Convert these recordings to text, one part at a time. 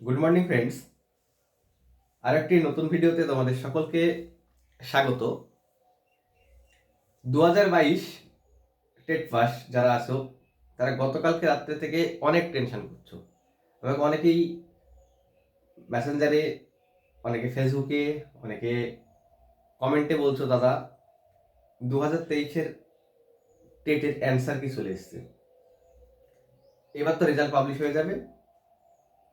Good morning friends আরেকটি নতুন ভিডিওতে তোমাদের সকলকে স্বাগত। দু হাজার বাইশ টেট পাস যারা আছো, তারা গতকালকে রাত্রে থেকে অনেক টেনশন করছ। এবং অনেকেই মেসেঞ্জারে অনেকে ফেসবুকে অনেকে কমেন্টে বলছো, দাদা দু হাজার তেইশের টেটের অ্যান্সার কি চলে এসছে? এবার তো রেজাল্ট পাবলিশ হয়ে যাবে।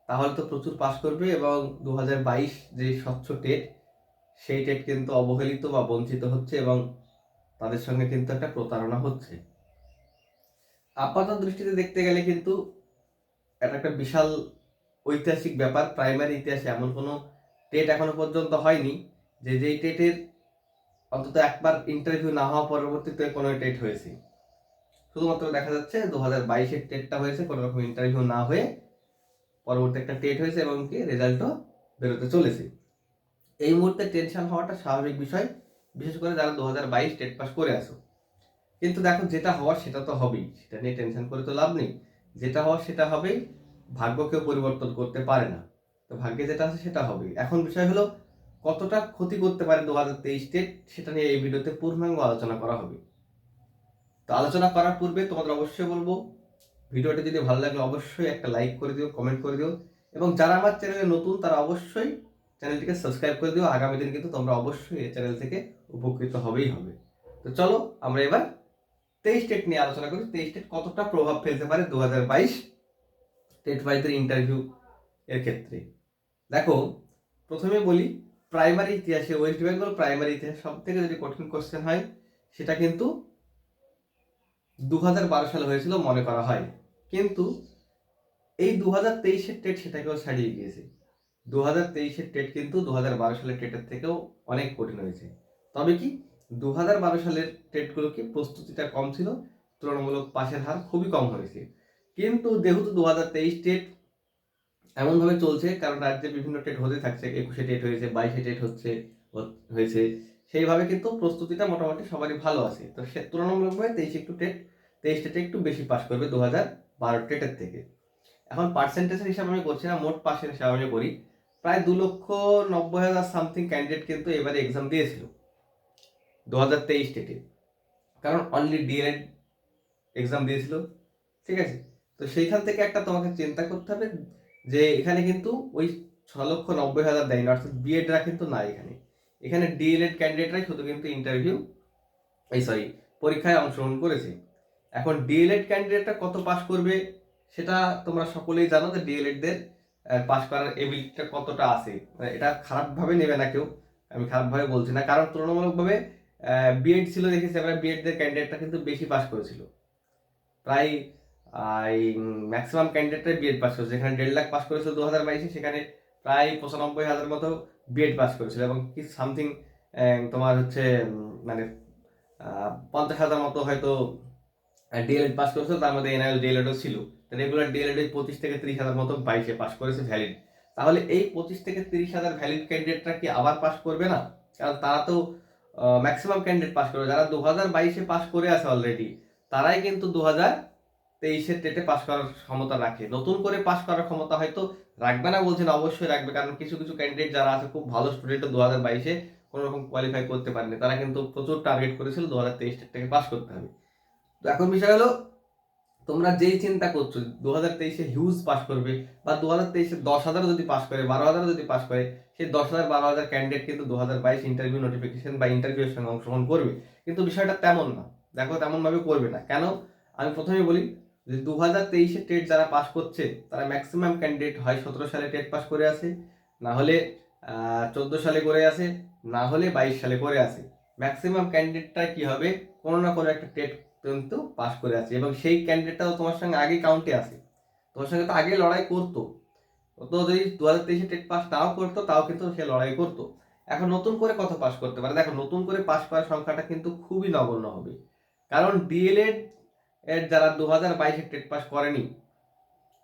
তাহলে তো প্রচুর পাস করবে এবং দু হাজার বাইশ যে স্বচ্ছ টেট, সেই টেট কিন্তু অবহেলিত বা বঞ্চিত হচ্ছে এবং তাদের সঙ্গে কিন্তু একটা প্রতারণা হচ্ছে। আপাত দৃষ্টিতে দেখতে গেলে কিন্তু এটা একটা বিশাল ঐতিহাসিক ব্যাপার প্রাইমারি ইতিহাসে এমন কোনো টেট এখনও পর্যন্ত হয়নি যে যেই টেটের অন্তত একবার ইন্টারভিউ না হওয়া পরবর্তীতে কোনো টেট হয়েছে। শুধুমাত্র দেখা যাচ্ছে দু হাজার বাইশের টেটটা হয়েছে, কোনো রকম ইন্টারভিউ না হয়ে পরবর্তী একটা টেট হয়েছে এবং কি রেজাল্টও বেরোতে চলেছে। এই মুহূর্তে টেনশন হওয়াটা স্বাভাবিক বিষয়, বিশেষ করে যারা দু হাজার বাইশ টেট পাস করে আসো কিন্তু দেখো, যেটা হওয়ার সেটা তো হবেই, সেটা নিয়ে টেনশন করে তো লাভ নেই। যেটা হওয়ার সেটা হবেই, ভাগ্য কেউ পরিবর্তন করতে পারে না। তো ভাগ্যে যেটা আছে সেটা হবে এখন বিষয় হলো, কতটা ক্ষতি করতে পারে দু হাজার তেইশ টেট সেটা নিয়ে এই ভিডিওতে পূর্ণাঙ্গ আলোচনা করা হবে। তো আলোচনা করার পূর্বে তোমাদের অবশ্যই বলব ভিডিওটি যদি ভালো লাগলে অবশ্যই একটা লাইক করে দিও কমেন্ট করে দিও। এবং যারা আমার চ্যানেলে নতুন, তারা অবশ্যই চ্যানেলটিকে সাবস্ক্রাইব করে দিও। আগামী দিন কিন্তু তোমরা অবশ্যই এই চ্যানেল থেকে উপকৃত হবেই হবে। তো চলো, আমরা এবার তেইশ টেট নিয়ে আলোচনা করি। তেইশ টেট কতটা প্রভাব ফেলতে পারে দু হাজার বাইশ টেট বাইদের ইন্টারভিউ এর ক্ষেত্রে? দেখো, প্রথমে বলি প্রাইমারি ইতিহাসে ওয়েস্ট বেঙ্গল প্রাইমারি ইতিহাস সব থেকে যদি কঠিন কোশ্চেন হয়, সেটা কিন্তু দু হাজার বারো সালে হয়েছিল, মনে করা হয়। কিন্তু এই দু হাজার তেইশের টেট সেটাকেও ছাড়িয়ে গিয়েছে। দু হাজার তেইশের টেট কিন্তু দু হাজার বারো সালের টেটের থেকেও অনেক কঠিন হয়েছে। তবে কি দু হাজার বারো সালের টেটগুলোকে প্রস্তুতিটা কম ছিল, তুলনামূলক পাশের হার খুবই কম হয়েছে। কিন্তু যেহেতু দু হাজার তেইশ টেট এমনভাবে চলছে, কারণ রাজ্যে বিভিন্ন টেট হতে থাকছে, একুশে টেট হয়েছে, বাইশে টেট হচ্ছে, হয়েছে, সেইভাবে কিন্তু প্রস্তুতিটা মোটামুটি সবারই ভালো আছে। তো সে তুলনামূলকভাবে তেইশে একটু টেট তেইশ টেটে একটু বেশি পাস করবে দু হাজার বারো টেটের থেকে। এখন পার্সেন্টেজের হিসাবে আমি করছি না, মোট পাসের হিসাবে আমি করি। প্রায় দু লক্ষ নব্বই হাজার সামথিং ক্যান্ডিডেট কিন্তু এবারে এক্সাম দিয়েছিল। দু হাজার তেইশ টেটে কারণ অনলি ডিএলএড এক্সাম দিয়েছিল। ঠিক আছে? তো সেইখান থেকে একটা তোমাকে চিন্তা করতে হবে যে এখানে কিন্তু ওই ছ লক্ষ নব্বই হাজার দেয়নি, অর্থাৎ বিএডরা কিন্তু নাই এখানে। এখানে ডিএলএড ক্যান্ডিডেটরাই শুধু কিন্তু ইন্টারভিউ এই সরি পরীক্ষায় অংশগ্রহণ করেছে। এখন ডিএলএড ক্যান্ডিডেটটা কত পাস করবে, সেটা তোমরা সকলেই জানো যে ডিএলএডদের পাস করার এবিলিটিটা কতটা আছে। মানে এটা খারাপভাবে নেবে না কেউ, আমি খারাপভাবে বলছি না। কারণ তুলনামূলকভাবে বিএড ছিল দেখেছি আমরা বিএডদের ক্যান্ডিডেটটা কিন্তু বেশি পাস করেছিল। প্রায় ম্যাক্সিমাম ক্যান্ডিডেটরাই বিএড পাস করেছে যেখানে দেড় লাখ পাস করেছিল দু হাজার বাইশে, সেখানে প্রায় পঁচানব্বই হাজার মতো বিএড পাস করেছিল। এবং কি সামথিং তোমার হচ্ছে মানে পঞ্চাশ হাজার মতো হয়তো ডিএলএড পাস করেছিল, তার মধ্যে এনআইএল ডিএলএডও ছিল। রেগুলার ডিএলএড পঁচিশ থেকে তিরিশ হাজার মতো বাইশে পাস করেছে ভ্যালিড তাহলে এই পঁচিশ থেকে তিরিশ হাজার ভ্যালিড ক্যান্ডিডেটরা কি আবার পাস করবে না? কারণ তারা তো ম্যাক্সিমাম ক্যান্ডিডেট পাস করবে। যারা দু হাজার বাইশে পাস করে আছে অলরেডি তারাই কিন্তু দু হাজার তেইশের টেটে পাস করার ক্ষমতা রাখে। নতুন করে পাস করার ক্ষমতা হয়তো রাখবে না বলছেন অবশ্যই রাখবে। কারণ কিছু কিছু ক্যান্ডিডেট যারা আছে, খুব ভালো স্টুডেন্ট দু হাজার বাইশে কোনো রকম কোয়ালিফাই করতে পারেনি। তারা কিন্তু প্রচুর টার্গেট করেছিল দু হাজার তেইশ থেকে পাস করতে হবে। তো এখন বিষয় হলো, তোমরা যেই চিন্তা করছ দু হাজার তেইশে হিউজ পাস করবে বা দু হাজার তেইশে দশ হাজারও যদি পাস করে, বারো হাজারও যদি পাস করে সেই দশ হাজার, বারো হাজার ক্যান্ডিডেট কিন্তু দু হাজার বাইশ ইন্টারভিউ নোটিফিকেশন বা ইন্টারভিউয়ের সঙ্গে অংশগ্রহণ করবে। কিন্তু বিষয়টা তেমন না। দেখো তেমনভাবে করবে না। কেন? আমি প্রথমে বলি যে দু হাজার তেইশে টেট যারা পাস করছে, তারা ম্যাক্সিমাম ক্যান্ডিডেট হয় সতেরো সালে টেট পাস করে আসে, না হলে চোদ্দ সালে করে আসে, না হলে বাইশ সালে করে আসে। ম্যাক্সিমাম ক্যান্ডিডেটটা কি হবে? কোনো না কোনো একটা টেট কিন্তু পাশ করে আছে এবং সেই ক্যান্ডিডেটটাও তোমার সঙ্গে আগে কাউন্টে আসে তোমার সঙ্গে তো আগে লড়াই করতো। তো যদি দু হাজার তেইশে টেট পাস নাও করতো, তাও কিন্তু সে লড়াই করতো। এখন নতুন করে কত পাস করতে পারে? দেখো, নতুন করে পাস করার সংখ্যাটা কিন্তু খুবই নগণ্য হবে। কারণ ডিএলএড এর যারা দু হাজার বাইশে টেট পাস করেনি,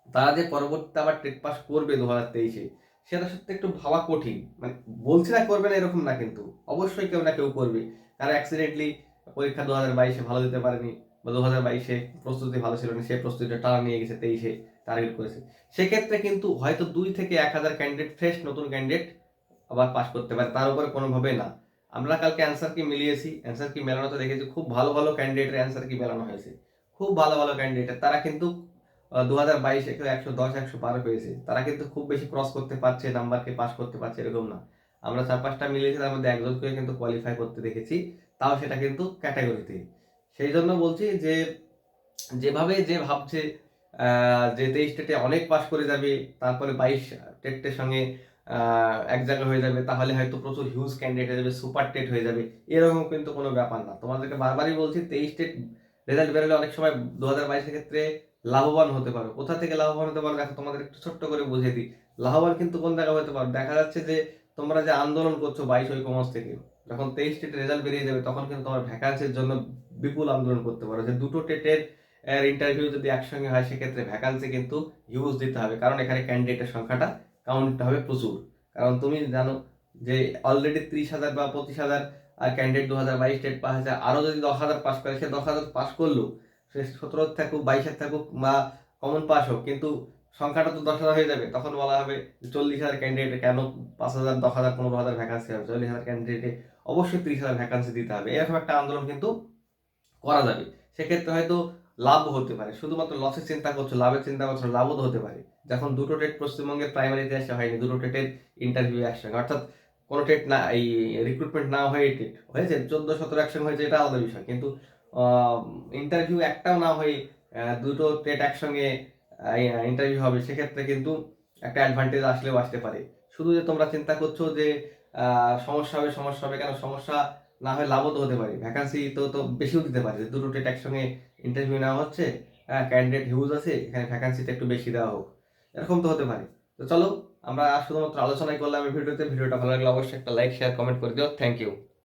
তারা যে পরবর্তীতে আবার টেট পাস করবে দু হাজার তেইশে, সেটা সত্যি একটু ভাবা কঠিন। মানে বলছি না করবে না এরকম না কিন্তু। অবশ্যই কেউ না কেউ করবে। কারণ অ্যাক্সিডেন্টলি পরীক্ষা দু হাজার বাইশে ভালো দিতে পারেনি বা দু হাজার বাইশে প্রস্তুতি ভালো ছিল না সেই প্রস্তুতিটা টানা নিয়ে গেছে, তেইশে টার্গেট করেছে। সেক্ষেত্রে কিন্তু হয়তো দুই থেকে এক হাজার ক্যান্ডিডেট ফ্রেশ নতুন ক্যান্ডিডেট আবার পাস করতে পারে, তার উপরে কোনোভাবে না। আমরা কালকে অ্যান্সার কি মিলিয়েছি অ্যান্সার কি মেলানোতে দেখেছি, খুব ভালো ভালো ক্যান্ডিডেটের অ্যান্সার কি মেলানো হয়েছে। খুব ভালো ভালো ক্যান্ডিডেট তারা কিন্তু দু হাজার বাইশ একশো দশ, একশো বারো পেয়েছে। তারা কিন্তু খুব বেশি ক্রস করতে পারছে নাম্বারকে পাস করতে পারছে, এরকম না। আমরা চার পাঁচটা মিলিয়েছি, তার মধ্যে একজনকে কিন্তু কোয়ালিফাই করতে দেখেছি। তাও সেটা কিন্তু ক্যাটাগরিতে সেই জন্য বলছি যে, যেভাবে যে ভাবছে যে তেইশ টেটে অনেক পাস করে যাবে, তারপরে বাইশ টেটের সঙ্গে এক জায়গায় হয়ে যাবে, তাহলে হয়তো প্রচুর হিউজ ক্যান্ডিডেট হয়ে যাবে সুপার টেট হয়ে যাবে, এরকম কিন্তু কোনো ব্যাপার না। তোমাদেরকে বারবারই বলছি, তেইশ টেট রেজাল্ট বেরোলে অনেক সময় দু হাজার বাইশের ক্ষেত্রে লাভবান হতে পারো। কোথা থেকে লাভবান হতে পারো? দেখো, তোমাদের একটু ছোট্ট করে বুঝিয়ে দিই। লাভবান কিন্তু কোন জায়গায় হতে পারো? দেখা যাচ্ছে যে, তোমরা যে আন্দোলন করছ বাইশ ওই কমার্স থেকে যখন তেইশ টেটের রেজাল্ট বেরিয়ে যাবে, তখন কিন্তু তোমার ভ্যাকান্সির জন্য বিপুল আন্দোলন করতে পারো। যে দুটো টেটের ইন্টারভিউ যদি একসঙ্গে হয়, সেক্ষেত্রে ভ্যাকান্সি কিন্তু ইউজ দিতে হবে। কারণ এখানে ক্যান্ডিডেটের সংখ্যাটা কাউন্ট হবে প্রচুর। কারণ তুমি জানো যে অলরেডি ত্রিশ হাজার বা পঁচিশ হাজার, আর ক্যান্ডিডেট দু হাজার বাইশ, টেট পাস হাজার আরও যদি দশ হাজার পাস করে, সে দশ হাজার পাস করল, সে সতেরো থাকুক বাইশের থাকুক, বা কমন পাস হোক, কিন্তু সংখ্যাটা তো দশ হাজার হয়ে যাবে। তখন বলা হবে চল্লিশ হাজার ক্যান্ডিডেট কেন পাঁচ হাজার, দশ হাজার, পনেরো হাজার ভ্যাকান্সি হবে? চল্লিশ হাজার ক্যান্ডিডেটে অবশ্যই ত্রিশ হাজার ভ্যাকান্সি দিতে হবে। এরকম একটা আন্দোলন কিন্তু করা যাবে। সেক্ষেত্রে হয়তো লাভও হতে পারে। শুধুমাত্র লসের চিন্তা করছ, লাভের চিন্তা করছ, লাভও তো হতে পারে। যখন দুটো টেট পশ্চিমবঙ্গের প্রাইমারিতে ইতিহাসে হয়নি, দুটো টেটের ইন্টারভিউ একসঙ্গে অর্থাৎ কোনো টেট না, এই রিক্রুটমেন্ট না হয়ে টেট হয়েছে, চোদ্দ সতেরো একসঙ্গে হয়েছে, এটা আলাদা বিষয়। কিন্তু ইন্টারভিউ একটাও না হয়ে দুটো টেট একসঙ্গে ইন্টারভিউ হবে, সেক্ষেত্রে কিন্তু একটা অ্যাডভান্টেজ আসলেও আসতে পারে। শুধু যে তোমরা চিন্তা করছ যে সমস্যা হবে সমস্যা হবে। কেন? সমস্যা না হয় লাভও তো হতে পারে। ভ্যাকান্সি তো তো বেশিও দিতে পারে। দুটো টেট একসঙ্গে ইন্টারভিউ নেওয়া হচ্ছে হ্যাঁ ক্যান্ডিডেট হিউজ আছে, এখানে ভ্যাকান্সিটা একটু বেশি দেওয়া হোক। এরকম তো হতে পারে। তো চলো, আমরা শুধুমাত্র আলোচনাই করলাম এই ভিডিওতে। ভিডিওটা ভালো লাগলে অবশ্যই একটা লাইক শেয়ার কমেন্ট করে দিও। Thank you